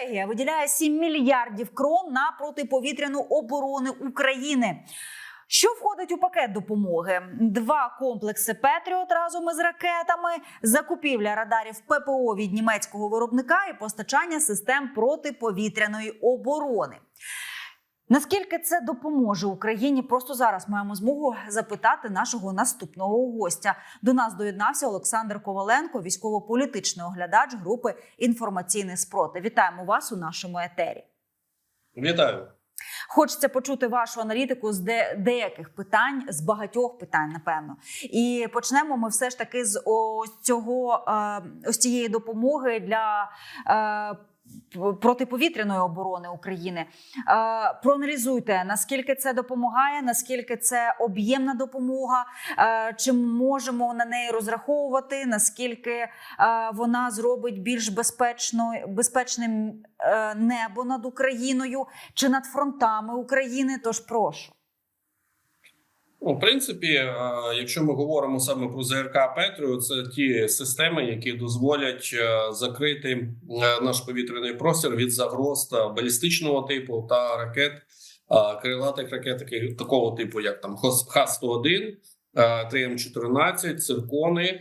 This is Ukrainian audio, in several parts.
Норвегія виділяє 7 мільярдів крон на протиповітряну оборону України. Що входить у пакет допомоги? Два комплекси Петріот разом із ракетами, закупівля радарів ППО від німецького виробника і постачання систем протиповітряної оборони. Наскільки це допоможе Україні? Просто зараз маємо змогу запитати нашого наступного гостя. До нас доєднався Олександр Коваленко, військово-політичний оглядач групи інформаційний спротив. Вітаємо вас у нашому етері. Вітаю. Хочеться почути вашу аналітику з де, деяких питань, з багатьох питань, напевно. І почнемо ми все ж таки з ось цього е, ось цієї допомоги для. Протиповітряної оборони України проаналізуйте наскільки це допомагає, наскільки це об'ємна допомога, чи можемо на неї розраховувати, наскільки вона зробить більш безпечно, безпечним е, небо над Україною чи над фронтами України. Тож прошу. Ну, в принципі, е, якщо ми говоримо саме про ЗРК Петріо, це ті системи, які дозволять е, закрити е, наш повітряний простір від загроз балістичного типу та ракет, крилатих ракет, такого типу, як там Х-101, 3М14, циркони,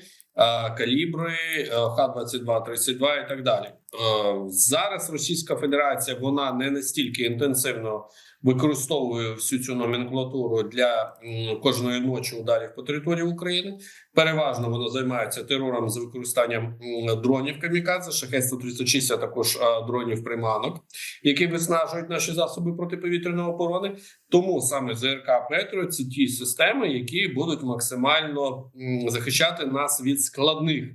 калібри, е, Х-22-32 і так далі. Е, Зараз Російська Федерація вона не настільки інтенсивно використовує всю цю номенклатуру для кожної ночі ударів по території України. Переважно воно займається терором з використанням дронів камікадзе, шахет 136 а також дронів приманок, які виснажують наші засоби протиповітряної оборони. Тому саме ЗРК Петро це ті системи, які будуть максимально захищати нас від складних.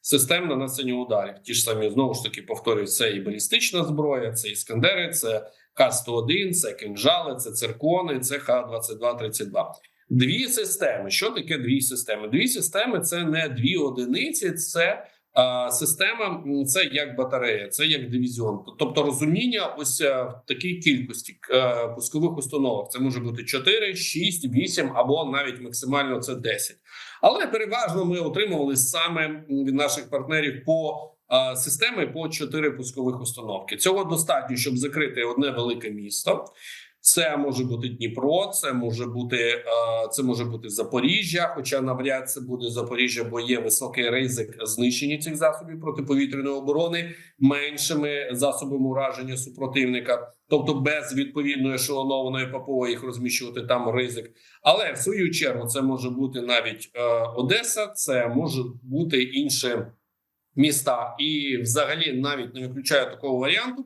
Е, Систем нанесення ударів, ті ж самі знову ж таки повторюю, це і балістична зброя, це іскандери, це Х-101, це кинжали, це циркони, це Х-22-32. Дві системи. Що таке дві системи? Дві системи це не дві одиниці, це а, система, це як батарея, це як дивізіон. Тобто розуміння ось в такій кількості а, пускових установок. Це може бути 4, 6, 8 або навіть максимально це 10. Але переважно ми отримували саме від наших партнерів по системи по чотири пускових установки. Цього достатньо, щоб закрити одне велике місто. Це може бути Дніпро, це може бути е, це може бути Запоріжжя. Хоча навряд це буде Запоріжжя, бо є високий ризик знищення цих засобів протиповітряної оборони меншими засобами ураження супротивника, тобто без відповідної ешелонованої ППО їх розміщувати там ризик. Але в свою чергу це може бути навіть е, Одеса, це може бути інші міста, і взагалі навіть не виключаю такого варіанту,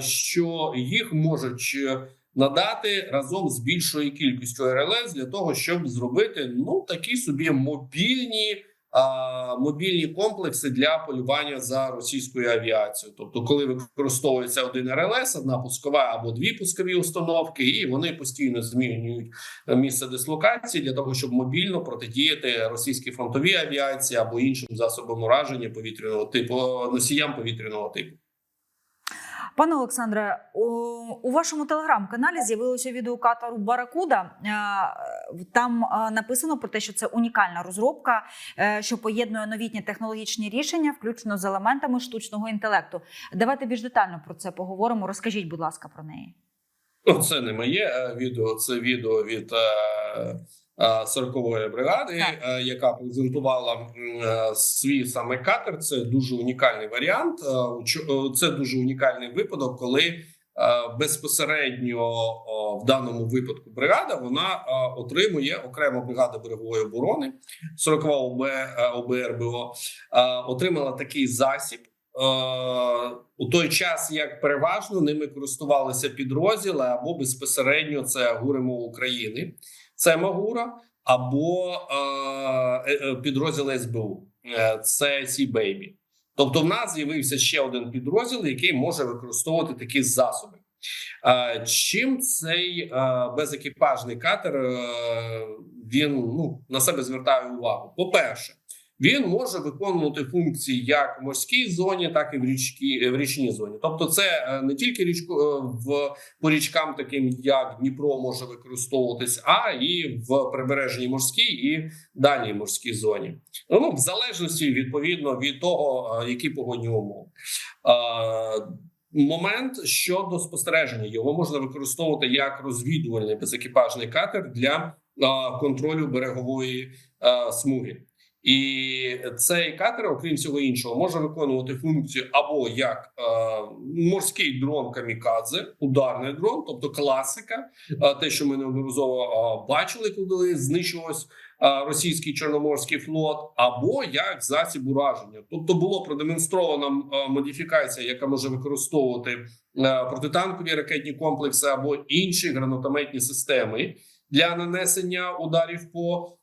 що їх можуть надати разом з більшою кількістю РЛС для того, щоб зробити ну такі собі мобільні. Мобільні комплекси для полювання за російською авіацією, тобто, коли використовується один РЛС, одна пускова або дві пускові установки, і вони постійно змінюють е, місце дислокації для того, щоб мобільно протидіяти російській фронтовій авіації або іншим засобам ураження повітряного типу носіям повітряного типу. Пане Олександре, у, вашому телеграм-каналі з'явилося відео катеру Баракуда. Е, Там е, написано про те, що це унікальна розробка, е, що поєднує новітні технологічні рішення, включно з елементами штучного інтелекту. Давайте більш детально про це поговоримо. Розкажіть, будь ласка, про неї. Ну, це не моє відео, це відео від 40-ї бригади, Так. е, яка презентувала е, свій саме катер. Це дуже унікальний варіант. Е, Це дуже унікальний випадок, коли безпосередньо в даному випадку бригада вона отримує окрема бригада берегової оборони 40 ОБ, ОБРБО, отримала такий засіб. Е, у той час, як переважно ними користувалися підрозділи або безпосередньо це гуримо України, це Магура, або е, е, підрозділ СБУ, е, це Сі Бейбі. Тобто, в нас з'явився ще один підрозділ, який може використовувати такі засоби. Е, чим цей е, безекіпажний катер е, він ну на себе звертає увагу? По перше, він може виконувати функції як в морській зоні, так і в річки в річній зоні. Тобто, це е, не тільки річку е, в по річкам, таким як Дніпро, може використовуватись, а і в прибережній морській і дальній морській зоні. Ну в залежності відповідно від того, е, які погодні умови. Момент щодо спостереження його можна використовувати як розвідувальний безекіпажний катер для контролю берегової смуги. І цей катер, окрім всього іншого, може виконувати функцію або як е, морський дрон камікадзе, ударний дрон, тобто класика, е, те, що ми неодноразово е, бачили, коли знищувався е, російський чорноморський флот, або як засіб ураження. Тобто було продемонстрована е, модифікація, яка може використовувати е, протитанкові ракетні комплекси або інші гранатометні системи для нанесення ударів по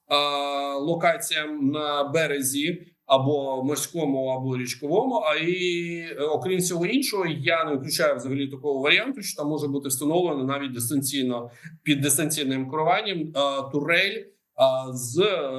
локаціям на березі або морському, або річковому. А і е, окрім всього іншого, я не виключаю взагалі такого варіанту, що там може бути встановлено навіть дистанційно під дистанційним керуванням е, турель е, з е,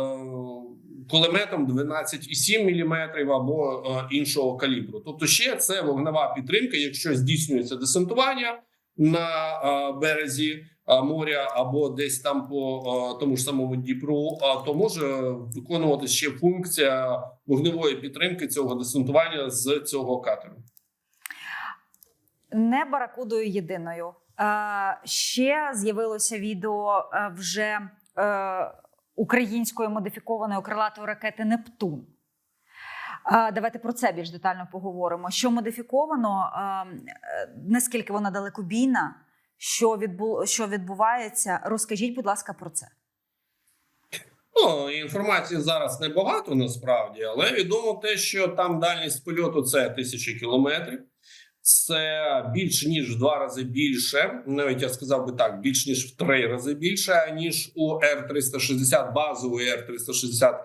кулеметом 12,7 мм або е, іншого калібру. Тобто, ще це вогнева підтримка, якщо здійснюється десантування на е, березі е, моря або десь там по тому ж самому Дніпру, то може виконувати ще функція вогневої підтримки цього десантування з цього катеру. Не баракудою єдиною. Ще з'явилося відео вже е, української модифікованої крилатої ракети Нептун. Давайте про це більш детально поговоримо. Що модифіковано, е, наскільки вона далекобійна, що, відбу... що відбувається? Розкажіть, будь ласка, про це. Ну інформації зараз небагато насправді, але відомо те, що там дальність польоту це тисячі кілометрів. Це більш ніж в два рази більше. Навіть я сказав би так, більш ніж в три рази більше ніж у Р 360 базової Р 360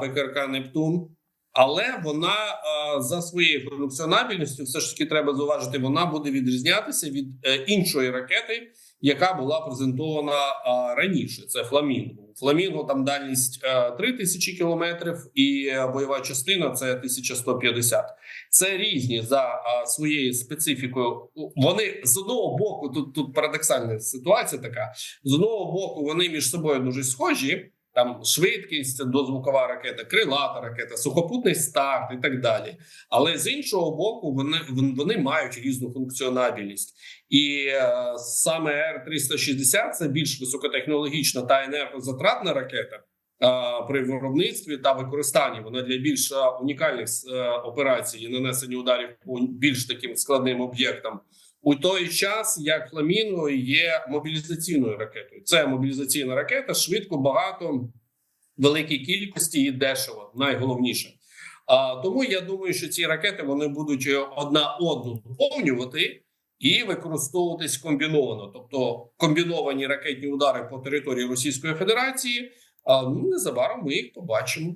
ПКРК Нептун. Але вона за своєю функціонабільністю, все ж таки треба зауважити, вона буде відрізнятися від е, іншої ракети, яка була презентована раніше. Це Фламінго. Фламінго там дальність е, 3000 кілометрів, і е, бойова частина це 1150. Це різні за своєю специфікою. Вони з одного боку, тут тут парадоксальна ситуація така: з одного боку, вони між собою дуже схожі. Там швидкість, дозвукова ракета, крилата ракета, сухопутний старт і так далі. Але з іншого боку, вони вони мають різну функціонабельність, і е, саме Р 360 це більш високотехнологічна та енергозатратна ракета. е, При виробництві та використанні вона для більш е, унікальних е, операцій і нанесення ударів по більш таким складним об'єктам у той час, як Фламінго є мобілізаційною ракетою. Це мобілізаційна ракета швидко, багато, великій кількості і дешево. Найголовніше. А тому я думаю, що ці ракети вони будуть одна одну доповнювати і використовуватись комбіновано, тобто комбіновані ракетні удари по території Російської Федерації. А ну незабаром ми їх побачимо.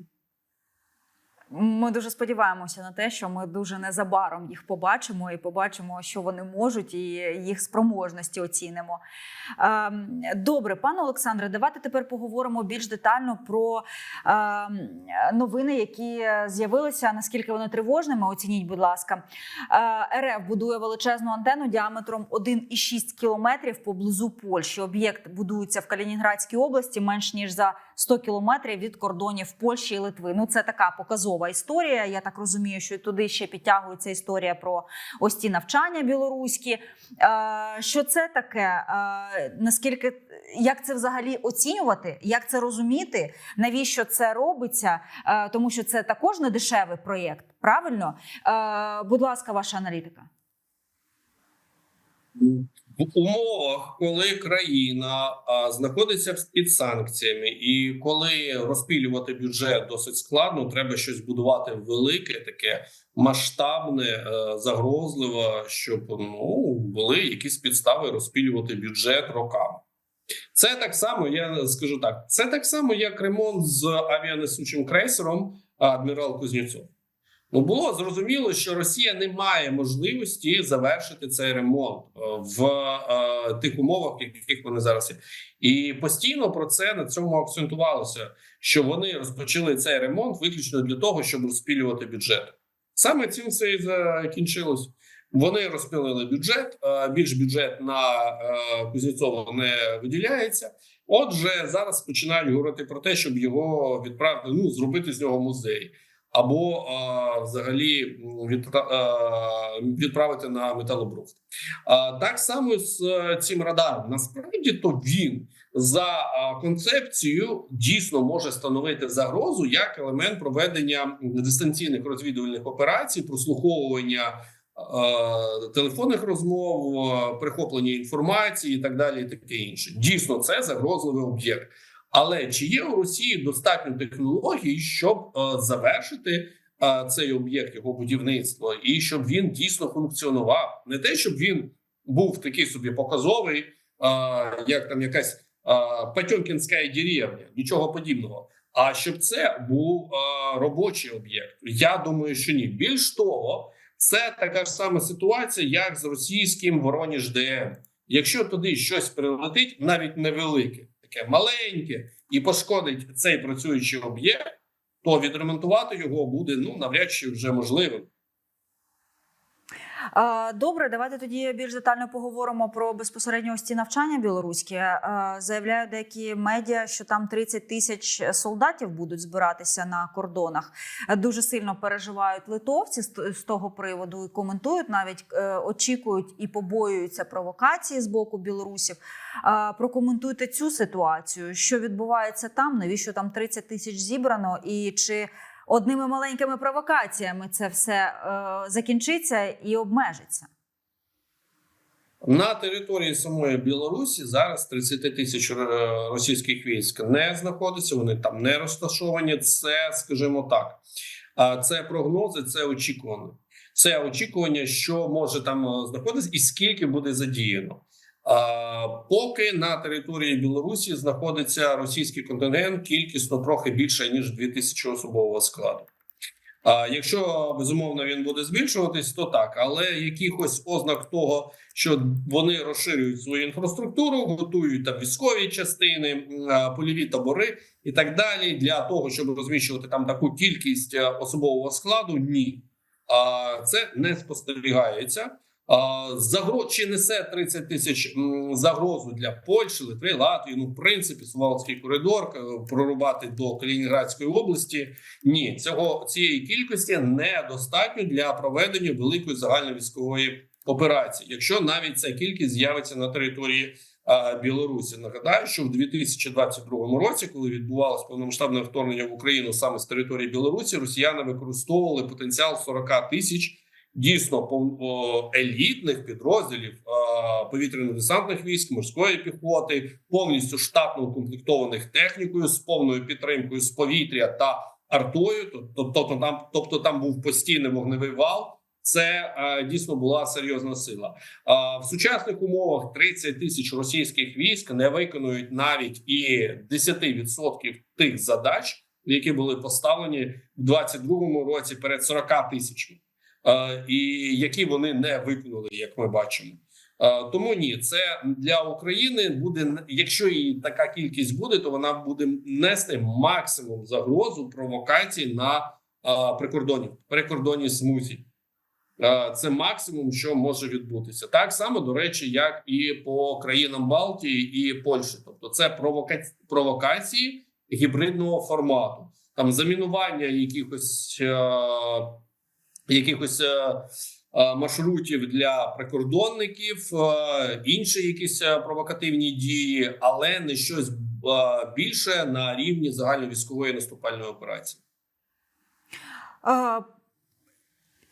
Ми дуже сподіваємося на те, що ми дуже незабаром їх побачимо і побачимо, що вони можуть, і їх спроможності оцінимо. Ем, Добре, пане Олександре, давайте тепер поговоримо більш детально про ем, новини, які з'явилися. Наскільки вони тривожними? Оцініть, будь ласка. Е, РФ будує величезну антенну діаметром 1,6 кілометрів поблизу Польщі. Об'єкт будується в Калінінградській області менш ніж за 100 кілометрів від кордонів Польщі і Литви. Ну це така показова історія. Я так розумію, що туди ще підтягується історія про ось ці навчання білоруські. Е, Що це таке? Е, Наскільки як це взагалі оцінювати? Як це розуміти? Навіщо це робиться? Е, Тому що це також не дешевий проєкт. Правильно, будь ласка, ваша аналітика. В умовах, коли країна а, знаходиться під санкціями, і коли розпілювати бюджет досить складно, треба щось будувати велике, таке масштабне, е, загрозливе, щоб ну були якісь підстави розпілювати бюджет роками. Це так само, я скажу так: це так само, як ремонт з авіанесучим крейсером адмірал Кузнєцов. Ну було зрозуміло, що Росія не має можливості завершити цей ремонт е, в е, тих умовах, яких вони зараз є. І постійно про це на цьому акцентувалося, що вони розпочали цей ремонт виключно для того, щоб розпілювати бюджет. Саме цим все і закінчилось. Вони розпилили бюджет. е, Більш бюджет на е, Кузнєцова не виділяється. Отже, зараз починають говорити про те, щоб його відправити, ну зробити з нього музей. Або взагалі відправити на металобрух. А так само з цим радаром. Насправді то він за концепцією дійсно може становити загрозу як елемент проведення дистанційних розвідувальних операцій, прослуховування. Телефонних розмов, прихоплення інформації і так далі, і таке інше. Дійсно, це загрозливий об'єкт. Але чи є у Росії достатньо технологій, щоб е, завершити е, цей об'єкт його будівництва, і щоб він дійсно функціонував? Не те, щоб він був такий собі показовий, е, як там якась Потьомкінська деревня, нічого подібного. А щоб це був робочий об'єкт, я думаю, що ні. Більш того, це така ж сама ситуація, як з російським Вороніж ДМ. Якщо туди щось прилетить, навіть невелике, таке маленьке, і пошкодить цей працюючий об'єкт, то відремонтувати його буде ну навряд чи вже можливим. Добре, давайте тоді більш детально поговоримо про безпосередньо ось ці навчання білоруські. Заявляють деякі медіа, що там 30 тисяч солдатів будуть збиратися на кордонах. Дуже сильно переживають литовці з того приводу і коментують, навіть е, очікують і побоюються провокації з боку білорусів. Прокоментуйте цю ситуацію, що відбувається там, навіщо там 30 тисяч зібрано, і чи одними маленькими провокаціями це все е, закінчиться і обмежиться. На території самої Білорусі зараз 30 тисяч е, російських військ не знаходиться. Вони там не розташовані. Це, скажімо так, це прогнози, це очікування. Це очікування, що може там е, знаходитися, і скільки буде задіяно. Поки на території Білорусі знаходиться російський контингент кількісно трохи більше ніж 2000 особового складу. А якщо безумовно він буде збільшуватись, то так, але якихось ознак того, що вони розширюють свою інфраструктуру, готують там військові частини, польові табори і так далі, для того, щоб розміщувати там таку кількість е, особового складу, ні, а це не спостерігається. А, Загро... Чи несе 30 тисяч загрозу для Польщі, Литви, Латвії? Ну, в принципі, Сувалський коридор е, прорубати до Калінінградської області. Ні, цього цієї кількості недостатньо для проведення великої загальновійськової операції, якщо навіть ця кількість з'явиться на території а, Білорусі. Нагадаю, що в 2022 році, коли відбувалось повномасштабне вторгнення в Україну саме з території Білорусі, росіяни використовували потенціал 40 тисяч дійсно елітних підрозділів повітряно-десантних військ, морської піхоти, повністю штатно укомплектованих технікою з повною підтримкою з повітря та артою. Тобто, там, тобто там був постійний вогневий вал. Це е, дійсно була серйозна сила. В сучасних умовах 30 тисяч російських військ не виконують навіть і 10% тих задач, які були поставлені в 22-му році перед 40 тисячами, і які вони не виконали, як ми бачимо. Тому ні, це для України буде якщо і така кількість буде, то вона буде нести максимум загрозу провокацій на прикордоні прикордонній смузі. Це максимум, що може відбутися. Так само, до речі, як і по країнам Балтії і Польщі. Тобто, це провока... провокації гібридного формату, там замінування якихось. Якихось е... е, маршрутів для прикордонників, е... інші якісь провокативні дії, але не щось більше на рівні загальновійськової наступальної операції.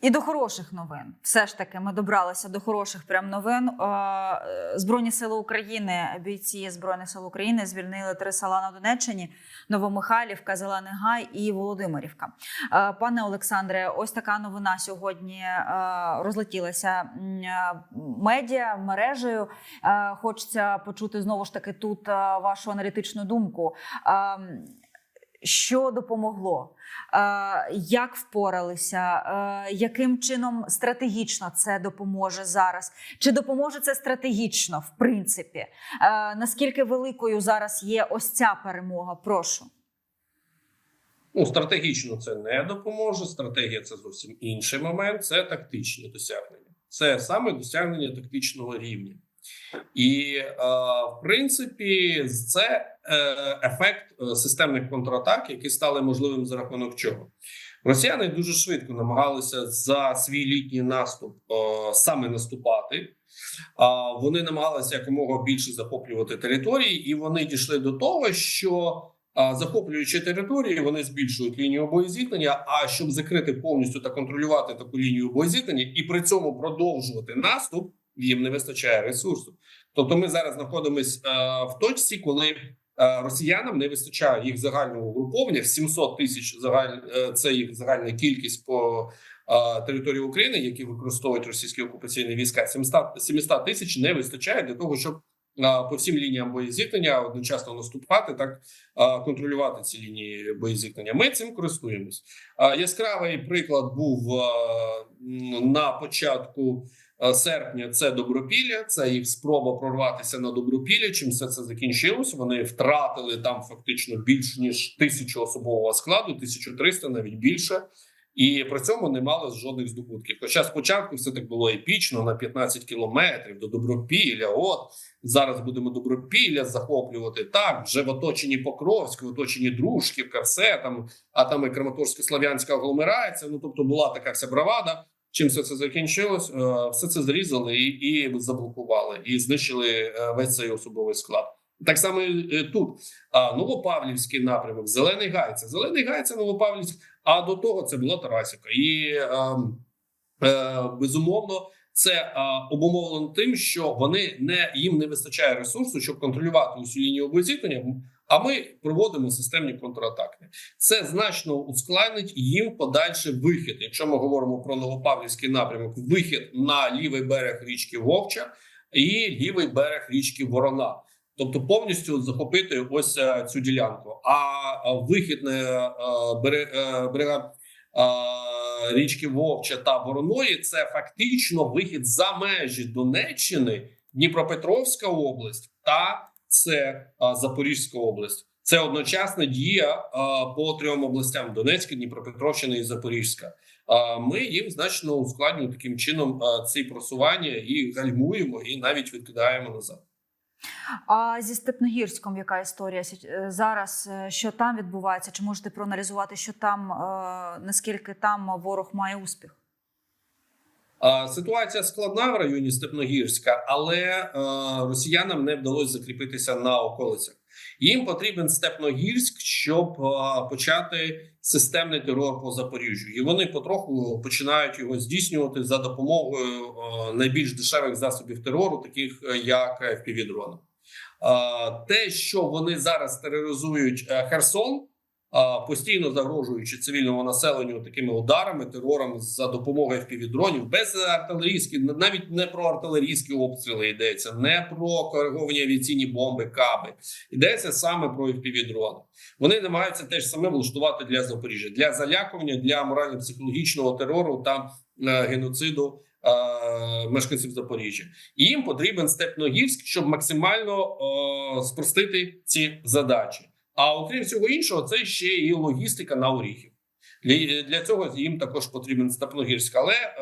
Е, І до хороших новин. Все ж таки, ми добралися до хороших прям новин. Е, Збройні сили України, бійці Збройних сил України звільнили три села на Донеччині: Новомихайлівка, Зелений Гай і Володимирівка. Е, Пане Олександре, ось така новина сьогодні е, розлетілася е, медіа мережею. Е, Хочеться почути знову ж таки тут е, вашу аналітичну думку. Що допомогло? Е, Як впоралися? Е, Яким чином стратегічно це допоможе зараз? Чи допоможе це стратегічно, в принципі? Е, Наскільки великою зараз є ось ця перемога? Прошу. Ну, стратегічно це не допоможе. Стратегія це зовсім інший момент. Це тактичні досягнення. Це саме досягнення тактичного рівня. І, е, в принципі, це ефект е, системних контратак, які стали можливим за рахунок чого. Росіяни дуже швидко намагалися за свій літній наступ е, саме наступати. Вони намагалися якомога більше захоплювати території, і вони дійшли до того, що захоплюючи території, вони збільшують лінію боєзіткнення. А щоб закрити повністю та контролювати таку лінію боєзіткнення і при цьому продовжувати наступ, їм не вистачає ресурсу. Тобто, ми зараз знаходимося в точці, коли е, росіянам не вистачає їх загального угруповання 700 тисяч загаль е, це їх загальна кількість по е, території України, які використовують російські окупаційні війська. 700 700 тисяч не вистачає для того, щоб е, по всім лініям боєзіткнення одночасно наступати, так е, контролювати ці лінії боєзіткнення. Ми цим користуємось. Е, Яскравий приклад був е, на початку. Е, Серпня це добропілля, це їх спроба прорватися на добропілля. Чим все це закінчилось? Вони втратили там фактично більш ніж тисячу особового складу, 1300, навіть більше, і при цьому не мали жодних здобутків. Хоча спочатку все так було епічно на 15 кілометрів до добропілля. От зараз будемо добропілля захоплювати. Так вже в оточенні Покровськ, в оточенні Дружківка, все там, а там і Краматорсько-Слав'янська агломерація. Ну тобто була така вся бравада. Чим все це закінчилось? Е, Все це зрізали і, і заблокували, і знищили е, весь цей особовий склад. Так само і е, тут Новопавлівський напрямок, Зелений Гай. Це Зелений Гай, це Новопавлівськ. А до того це була Тарасівка. І е, е, безумовно це е, обумовлено тим, що вони не їм не вистачає ресурсу, щоб контролювати усю лінію обозіткнення. А ми проводимо системні контратаки. Це значно ускладнить їм подальший вихід. Якщо ми говоримо про Новопавлівський напрямок, вихід на лівий берег річки Вовча і лівий берег річки Ворона. Тобто повністю захопити ось е, цю ділянку. А е, вихід на е, бере- берега річки Вовча та Вороної це фактично вихід за межі Донеччини, Дніпропетровська область та це е, Запорізька область. Це одночасна дія е, по трьом областям: Донецька, Дніпропетровщина і Запорізька. Е, Ми їм значно ускладнюємо таким чином е, ці просування і гальмуємо, і навіть відкидаємо назад. А зі Степногірськом яка історія е, зараз? е, Що там відбувається? Чи можете проаналізувати, що там е, наскільки там ворог має успіх? А, Ситуація складна в районі Степногірська, але е, росіянам не вдалося закріпитися на околицях. Їм потрібен Степногірськ, щоб е, почати системний терор по Запоріжжю, і вони потроху починають його здійснювати за допомогою е, найбільш дешевих засобів терору, таких е, як FPV-дрони. Е, Те, що вони зараз тероризують е, Херсон, постійно загрожуючи цивільному населенню такими ударами, терором за допомогою FPV-дронів, без артилерійських, навіть не про артилерійські обстріли йдеться, не про кориговані авіаційні бомби, каби. Йдеться саме про FPV-дрони. Вони намагаються теж саме влаштувати для Запоріжжя, для залякування, для морально-психологічного терору та е, геноциду. е, Мешканців Запоріжжя і їм потрібен Степногірськ, щоб максимально е, спростити ці задачі. А окрім всього іншого, це ще і логістика на Оріхів. Для, цього їм також потрібен Степногірськ, але е,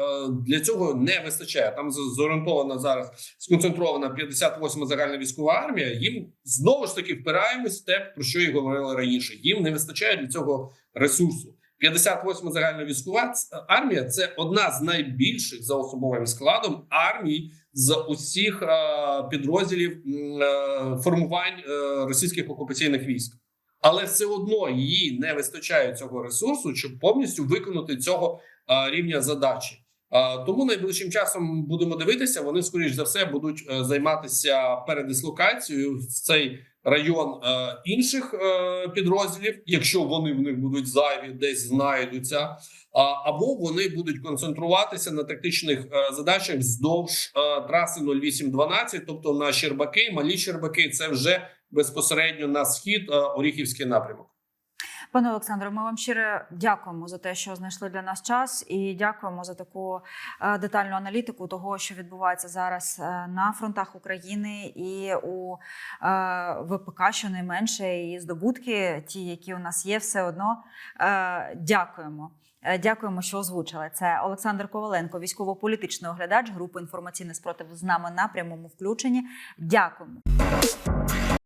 для цього не вистачає. Там зорієнтована зараз сконцентрована 58 загальна військова армія. Їм знову ж таки впираємось в те, про що і говорили раніше. Їм не вистачає для цього ресурсу. 58 загальна військова армія це одна з найбільших за особовим складом армій з усіх е, підрозділів е, формувань російських окупаційних військ. Але все одно їй не вистачає цього ресурсу, щоб повністю виконати цього рівня задачі. Тому найближчим часом будемо дивитися. Вони скоріш за все будуть е, займатися передислокацією в цей район е, інших е, підрозділів, якщо вони в них будуть зайві, десь знайдуться. Або вони будуть концентруватися на тактичних задачах вздовж траси 0812, тобто на Щербаки, малі Щербаки, це вже безпосередньо на схід Оріхівський напрямок. Пане Олександре, ми вам щиро дякуємо за те, що знайшли для нас час, і дякуємо за таку е, детальну аналітику того, що відбувається зараз е, на фронтах України і у е, ВПК, щонайменше, і здобутки, ті, які у нас є, все одно. Дякуємо. Дякуємо, що озвучили. Це Олександр Коваленко, військово-політичний оглядач групи інформаційний спротив з нами на прямому включенні. Дякуємо.